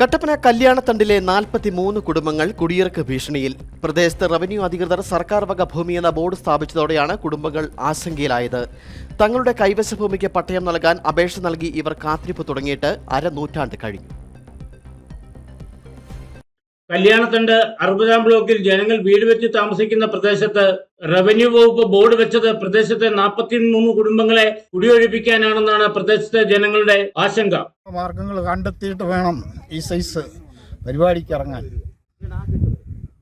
കട്ടപ്പന കല്യാണത്തണ്ടിലെ നാൽപ്പത്തി മൂന്ന് കുടുംബങ്ങൾ കുടിയിറക്ക് ഭീഷണിയിൽ. പ്രദേശത്ത് റവന്യൂ അധികൃതർ സർക്കാർ വക ഭൂമി എന്ന ബോർഡ് സ്ഥാപിച്ചതോടെയാണ് കുടുംബങ്ങൾ ആശങ്കയിലായത്. തങ്ങളുടെ കൈവശ ഭൂമിക്ക് പട്ടയം നൽകാൻ അപേക്ഷ നൽകി ഇവർ കാത്തിരിപ്പ് തുടങ്ങിയിട്ട് അരനൂറ്റാണ്ട് കഴിഞ്ഞു. കല്യാണത്തണ്ട് അറുപതാം ബ്ലോക്കിൽ ജനങ്ങൾ വീട് വെച്ച് താമസിക്കുന്ന പ്രദേശത്ത് റവന്യൂ വകുപ്പ് ബോർഡ് വെച്ചത് പ്രദേശത്തെ നാൽപ്പത്തിമൂന്ന് കുടുംബങ്ങളെ കുടിയൊഴിപ്പിക്കാനാണെന്നാണ് പ്രദേശത്തെ ജനങ്ങളുടെ ആശങ്ക. മാർഗങ്ങൾ കണ്ടെത്തിയിട്ട് വേണം ഈ സൈസ് പരിപാടിക്ക് ഇറങ്ങാൻ.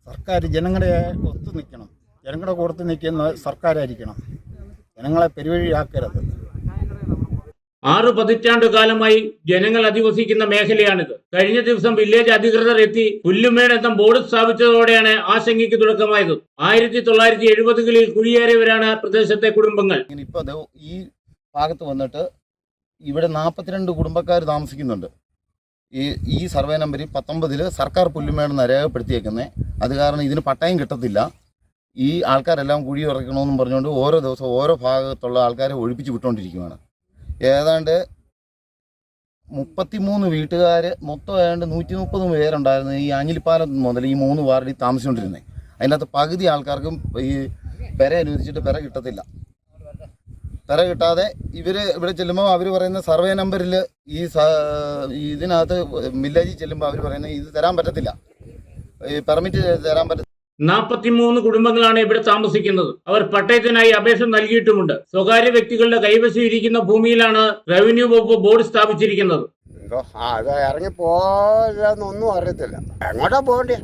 സർക്കാർ ജനങ്ങളെ ഒത്തു നിൽക്കണം. ജനങ്ങളുടെ കൂടത്ത് നിൽക്കുന്ന സർക്കാരായിരിക്കണം. ജനങ്ങളെ പെരുവഴിയാക്കരുത്. ആറു പതിറ്റാണ്ടു കാലമായി ജനങ്ങൾ അധിവസിക്കുന്ന മേഖലയാണിത്. കഴിഞ്ഞ ദിവസം വില്ലേജ് അധികൃതർ എത്തി പുല്ലുമേട് എന്ന ബോർഡ് സ്ഥാപിച്ചതോടെയാണ് ആശങ്കയ്ക്ക് തുടക്കമായത്. ആയിരത്തി തൊള്ളായിരത്തി എഴുപതുകളിൽ കുടിയേറിയവരാണ് പ്രദേശത്തെ കുടുംബങ്ങൾ. ഇപ്പൊ ഈ ഭാഗത്ത് വന്നിട്ട് ഇവിടെ നാൽപ്പത്തിരണ്ട് കുടുംബക്കാർ താമസിക്കുന്നുണ്ട്. ഈ ഈ സർവേ നമ്പറിൽ പത്തൊമ്പതിൽ സർക്കാർ പുല്ലുമേടെന്ന് രേഖപ്പെടുത്തിയേക്കുന്നത് അത് കാരണം ഇതിന് പട്ടയം കിട്ടത്തില്ല. ഈ ആൾക്കാരെല്ലാം കുഴി ഇറക്കണമെന്നും പറഞ്ഞുകൊണ്ട് ഓരോ ദിവസവും ഓരോ ഭാഗത്തുള്ള ആൾക്കാരെ ഒഴിപ്പിച്ച് വിട്ടുകൊണ്ടിരിക്കുകയാണ് ഏതാണ്ട് മുപ്പത്തിമൂന്ന് വീട്ടുകാർ മൊത്തം ഏതാണ്ട് നൂറ്റി മുപ്പത് പേരുണ്ടായിരുന്നു ഈ ആഞ്ഞിലിപ്പാലം മുതൽ ഈ മൂന്ന് വാർഡിൽ താമസിച്ചുകൊണ്ടിരുന്നത് അതിനകത്ത് പകുതി ആൾക്കാർക്കും ഈ പെര അനുവദിച്ചിട്ട് പെര കിട്ടത്തില്ല. പെര കിട്ടാതെ ഇവർ ഇവിടെ ചെല്ലുമ്പോൾ അവർ പറയുന്ന സർവേ നമ്പറിൽ ഈ ഇതിനകത്ത് വില്ലേജിൽ ചെല്ലുമ്പോൾ അവർ പറയുന്നത് ഇത് തരാൻ പറ്റത്തില്ല. ഈ പെർമിറ്റ് തരാൻ പറ്റ നാൽപ്പത്തിമൂന്ന് കുടുംബങ്ങളാണ് ഇവിടെ താമസിക്കുന്നത്. അവർ പട്ടയത്തിനായി അപേക്ഷ നൽകിയിട്ടുമുണ്ട്. സ്വകാര്യ വ്യക്തികളുടെ കൈവശം ഇരിക്കുന്ന ഭൂമിയിലാണ് റവന്യൂ വകുപ്പ് ബോർഡ് സ്ഥാപിച്ചിരിക്കുന്നത്. അത് ഇറങ്ങി പോലെന്നൊന്നും അറിയത്തില്ല. എങ്ങോട്ടാ പോകണ്ടേ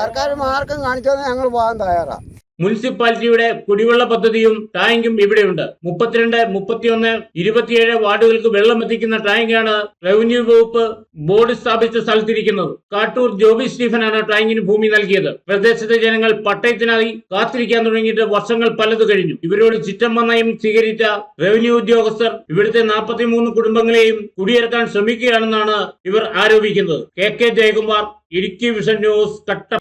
സർക്കാർ മാർക്കും കാണിച്ചാൽ ഞങ്ങൾ പോകാൻ തയ്യാറാ. മുനിസിപ്പാലിറ്റിയുടെ കുടിവെള്ള പദ്ധതിയും ടാങ്കും ഇവിടെയുണ്ട്. മുപ്പത്തിരണ്ട് മുപ്പത്തിയൊന്ന് ഇരുപത്തിയേഴ് വാർഡുകൾക്ക് വെള്ളം എത്തിക്കുന്ന ടാങ്കാണ് റവന്യൂ വകുപ്പ് ബോർഡ് സ്ഥാപിച്ച സ്ഥലത്തിരിക്കുന്നത്. കാട്ടൂർ ജോബി സ്റ്റീഫനാണ് ടാങ്കിന് ഭൂമി നൽകിയത്. പ്രദേശത്തെ ജനങ്ങൾ പട്ടയത്തിനായി കാത്തിരിക്കാൻ തുടങ്ങിയിട്ട് വർഷങ്ങൾ പലത് കഴിഞ്ഞു. ഇവരോട് ചിറ്റമ്മ നയം സ്വീകരിച്ച റവന്യൂ ഉദ്യോഗസ്ഥർ ഇവിടുത്തെ നാൽപ്പത്തിമൂന്ന് കുടുംബങ്ങളെയും കുടിയിറക്കാൻ ശ്രമിക്കുകയാണെന്നാണ് ഇവർ ആരോപിക്കുന്നത്. K K Jayakumar Idukki Vision News കട്ട